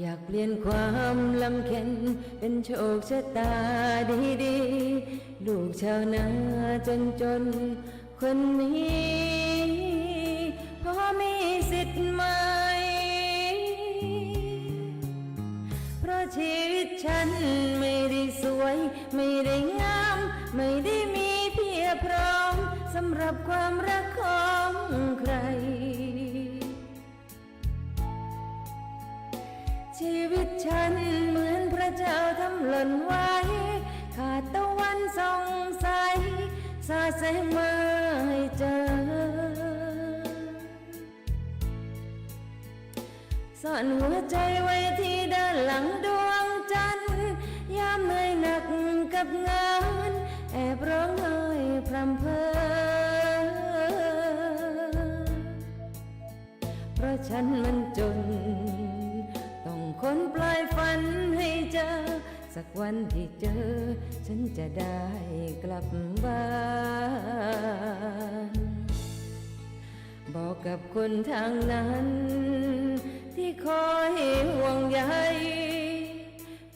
อยากเปลี่ยนความลำเค็นเป็นโชคชะตาดีๆ ลูกชาวนาจนจนคนนี้พอมีสิทธิ์ไหม เพราะชีวิตฉันไม่ได้สวย ไม่ได้งาม ไม่ได้มีเพียบพร้อมสำหรับความรักของ ชีวิตฉันเหมือนพระเจ้าทำหล่นไว้ ขาดตะวันส่องใสสาดแสมาให้เจอ ซ่อนหัวใจไว้ที่ด้านหลังดวงจันทร์ยามเหนื่อยหนักกับงาน แอบร้องไห้พรำเพอเพราะฉันมันจน คนปลายฝันให้เจอ สักวันที่เจอ ฉันจะได้กลับบ้าน บอกกับคนทางนั้น ที่คอยห่วงใย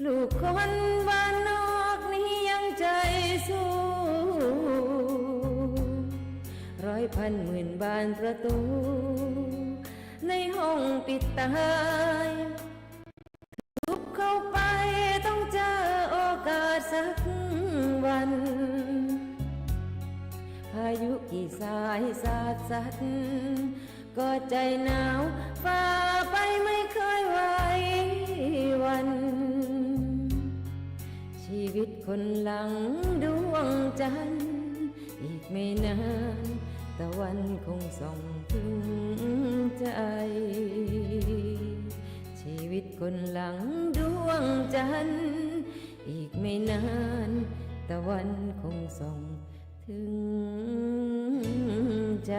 ลูกคนบ้านนอกนี้ยังใจสู้ร้อยพันหมื่นบานประตู ในห้องปิดตาย สายสาดสัดก็ใจหนาวฝ่าไปไม่เคยไหววัน ชีวิตคนหลังดวงจันทร์อีกไม่นานตะวันคงส่องถึงใจ ชีวิตคนหลังดวงจันทร์อีกไม่นานตะวันคงส่อง ถึงใจ